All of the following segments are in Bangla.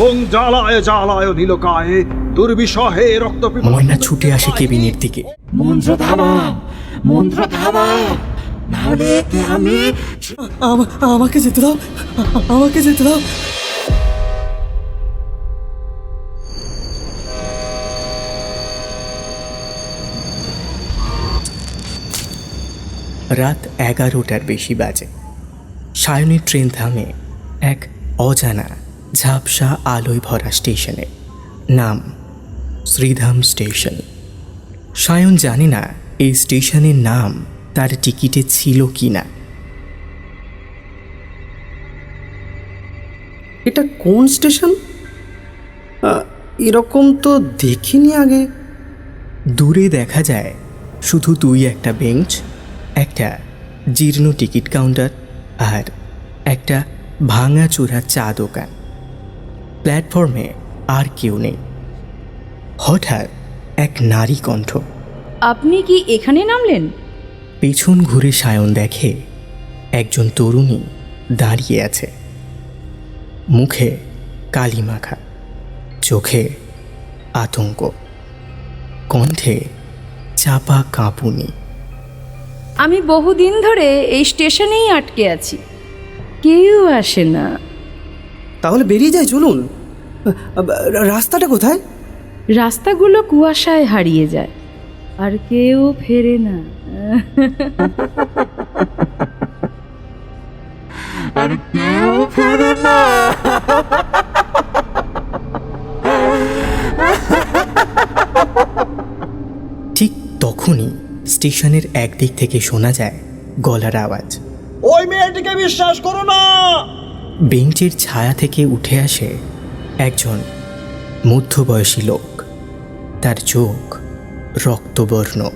ওং জ্বালায় জ্বালায় নীলকায় দুর্বিষহে রক্ত ময়না ছুটে আসে কেবিনের দিকে। মন্ত্র থামা মন্ত্র থামা নাহলে আমি আমা- আমাকে যেতে দাও আমাকে যেতে দাও। রাত এগারোটার বেশি বাজে। সায়নের ট্রেন থামে এক অজানা ঝাপসা আলোয় ভরা স্টেশনে। নাম শ্রীধাম স্টেশন। সায়ন জানে না এই স্টেশনের নাম তার টিকিটে ছিল কি না এটা কোন স্টেশন? এরকম তো দেখিনি আগে। দূরে দেখা যায় শুধু দুই একটা বেঞ্চ একটা জীর্ণ টিকিট কাউন্টার আর একটা ভাঙা ভাঙাচোরা চা দোকান। প্ল্যাটফর্মে আর কেউ নেই। হঠাৎ এক নারী কণ্ঠ। আপনি কি এখানে নামলেন? পেছন ঘুরে সায়ন দেখে একজন তরুণী দাঁড়িয়ে আছে। মুখে কালি মাখা চোখে আতঙ্ক কণ্ঠে চাপা কাঁপুনি। আমি বহুদিন ধরে এই স্টেশনেই আটকে আছি। কেউ আসে না। তাহলে বেরিয়ে যাই চলুন। রাস্তাটা কোথায়? রাস্তাগুলো কুয়াশায় হারিয়ে যায় আর কেউ ফেরে না। আর কেউ ফেরে না। ঠিক তখনই স্টেশনের একদিক থেকে শোনা যায় গলার আওয়াজ। ওই মেয়েটিকে বিশ্বাস করো না! বেঞ্চের ছায়া থেকে উঠে আসে একজন মধ্যবয়সী লোক। তার চোখ রক্তবর্ণ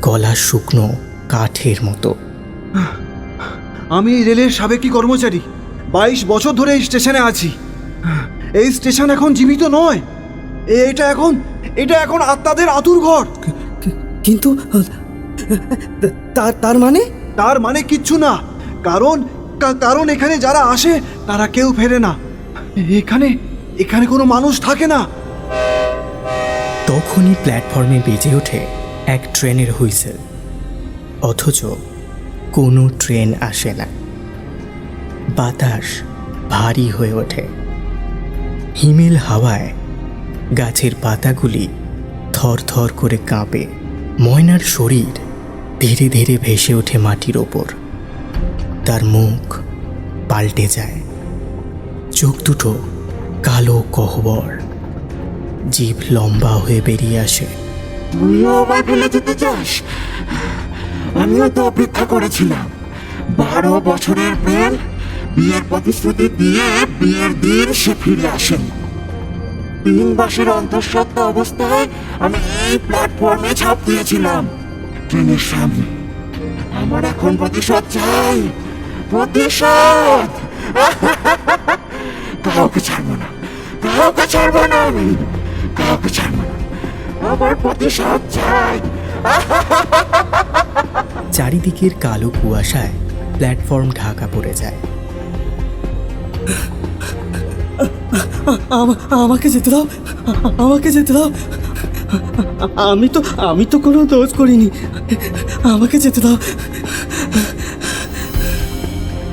গলা শুকনো কাঠের মতো। আমি এই রেলের সাবেকি কর্মচারী। বাইশ বছর ধরে এই স্টেশনে আছি। এই স্টেশন এখন জীবিত নয়। এটা এখন এটা এখন আত্মাদের আতুর ঘর। কিন্তু তার তার মানে? তার মানে কিচ্ছু না। কারণ কারণ এখানে যারা আসে, তারা কেউ ফেরে না। এখানে এখানে কোনো মানুষ থাকে না। তখনই প্ল্যাটফর্মে বেজে ওঠে এক ট্রেনের হুইসেল। অথচ কোনো ট্রেন আসে না। বাতাস ভারী হয়ে ওঠে। হিমেল হাওয়ায় গাছের পাতাগুলি থরথর করে কাঁপে। ময়নার শরীর ধীরে ধীরে ভেসে ওঠে মাটির ওপর। তার মুখ পাল্টে যায়। চোখ দুটো কালো কহবর। জীব লম্বা হয়ে বেরিয়ে আসে। তুইও আমায় ফেলে যেতে চাস? আমিও তো অপেক্ষা করেছিলাম। বারো বছরের প্রেম, বিয়ের প্রতিশ্রুতি দিয়ে বিয়ের দিন সে ফিরে আসেন। তিন মাসের অন্তঃসত্ত্বা অবস্থায় আমি এই প্ল্যাটফর্মে ছাপ দিয়েছিলাম। ট্রেনের সামনে। আমার এখন প্রতিশোধ চাই। প্রতিশোধ। কাউকে ছাড়বো না কাউকে ছাড়বো না আমি কাউকে ছাড়বো না। আমার প্রতিশোধ চাই। চারিদিকের কালো কুয়াশায় প্ল্যাটফর্ম ঢাকা পড়ে যায়। আমাকে যেতে দাও আমাকে যেতে দাও। আমি তো আমি তো কোনো দোষ করিনি। আমাকে যেতে দাও।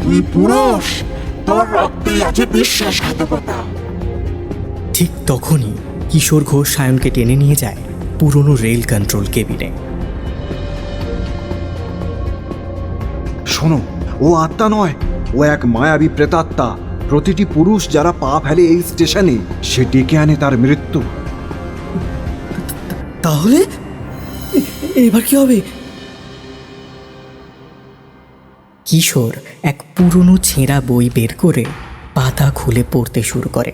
তুই পুরুষ তোর রক্তেই আছে বিশ্বাসঘাতকতা। ঠিক তখনই কিশোর ঘোষ সায়নকে টেনে নিয়ে যায় পুরনো রেল কন্ট্রোল কেবিনে। শোনো ও আত্মা নয় ও এক মায়াবী প্রেতাত্মা। প্রতিটি পুরুষ যারা পা ফেলে এই স্টেশনে সে ডেকে আনে তার মৃত্যু। তাহলে? এবার কি হবে? কিশোর এক পুরনো ছেঁড়া বই বের করে পাতা খুলে পড়তে শুরু করে।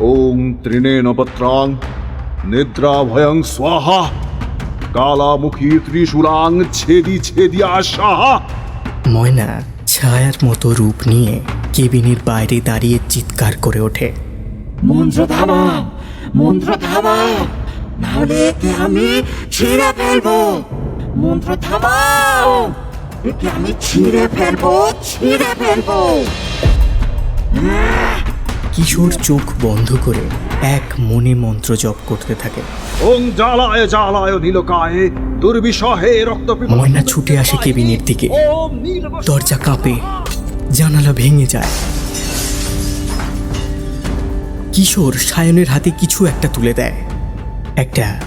ওং ত্রিনে নপত্রাং নিদ্রা ভয়ং স্বাহা কালামুখী ত্রিশূলাং ছেদি ছেদিয়া সাহা ময়না ছায়ার মতো রূপ নিয়ে কেবিনের বাইরে দাঁড়িয়ে চিৎকার করে ওঠে। মন্ত্র থামাও মন্ত্র থামাও নাহলে একে আমি ছিঁড়ে ফেলব। মন্ত্র থামাও একে আমি ছিঁড়ে ফেলব ছিঁড়ে ফেলব। কিশোর চোখ বন্ধ করে এক মনে মন্ত্র জপ করতে থাকে। ওং জ্বালায় জ্বালায় নীলকায়ে দুর্বিষহে রক্ত ময়না ছুটে আসে কেবিনের দিকে। ওম দরজা কাঁপে জানালা ভেঙে যায়। কিশোর সায়নের হাতে কিছু একটা তুলে দেয়। একটা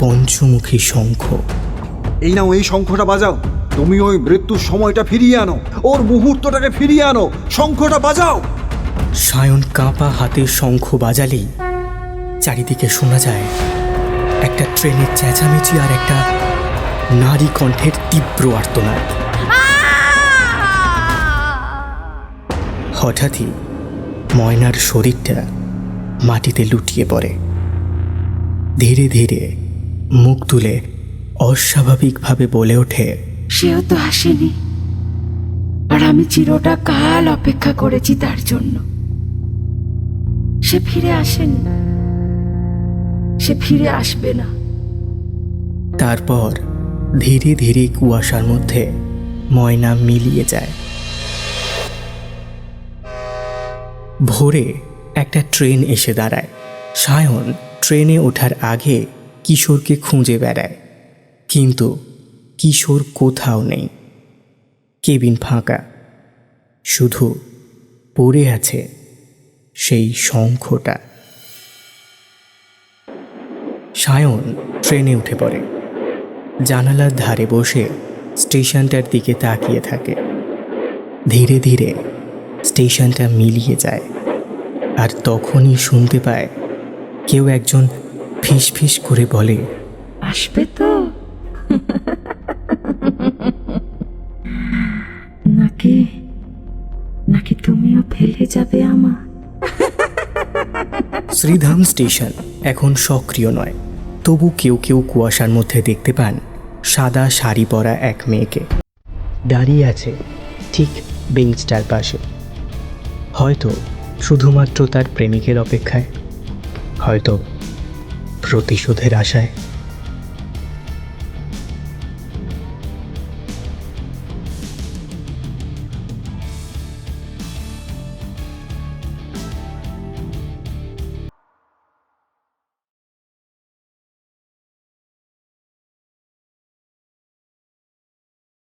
পঞ্চমুখী শঙ্খ। এই নাও এই শঙ্খটা বাজাও। তুমি ওই মৃত্যুর সময়টা ফিরিয়ে আনো। ওর মুহূর্তটাকে ফিরিয়ে আনো। শঙ্খটা বাজাও। সায়ন কাঁপা হাতে শঙ্খ বাজালেই চারিদিকে শোনা যায় একটা ট্রেনের চেঁচামেচি আর একটা নারী কণ্ঠের তীব্র আর্তনাদ। হঠাৎই ময়নার শরীরটা মাটিতে লুটিয়ে পড়ে। ধীরে ধীরে মুখ তুলে অস্বাভাবিকভাবে বলে ওঠে সেও তো আসেনি। আর আমি চিরটা কাল অপেক্ষা করেছি তার জন্য। সে ফিরে আসেনি। সে ফিরে আসবে না। তারপর ধীরে ধীরে কুয়াশার মধ্যে ময়না মিলিয়ে যায়। ভোরে একটা ট্রেন এসে দাঁড়ায়। সায়ন ট্রেনে ওঠার আগে কিশোরকে খুঁজে বেড়ায়। কিন্তু কিশোর কোথাও নেই। কেবিন ফাঁকা। শুধু পড়ে আছে সেই শঙ্খটা। সায়ন ট্রেনে উঠে পড়ে। জানালার ধারে বসে স্টেশনটার দিকে তাকিয়ে থাকে। ধীরে ধীরে স্টেশনটা মিলিয়ে যায় আর তখনই শুনতে পায়, কেউ একজন ফিস ফিস করে বলে, আসবে তো। যাবে আমার। শ্রীধাম স্টেশন এখন সক্রিয় নয়। তবু কেউ কেউ কুয়াশার মধ্যে দেখতে পান সাদা শাড়ি পরা এক মেয়েকে। দাঁড়িয়ে আছে ঠিক বেঞ্চটার পাশে হয়তো শুধুমাত্র তার প্রেমিকের অপেক্ষায়, হয়তো প্রতিশোধের আশায়।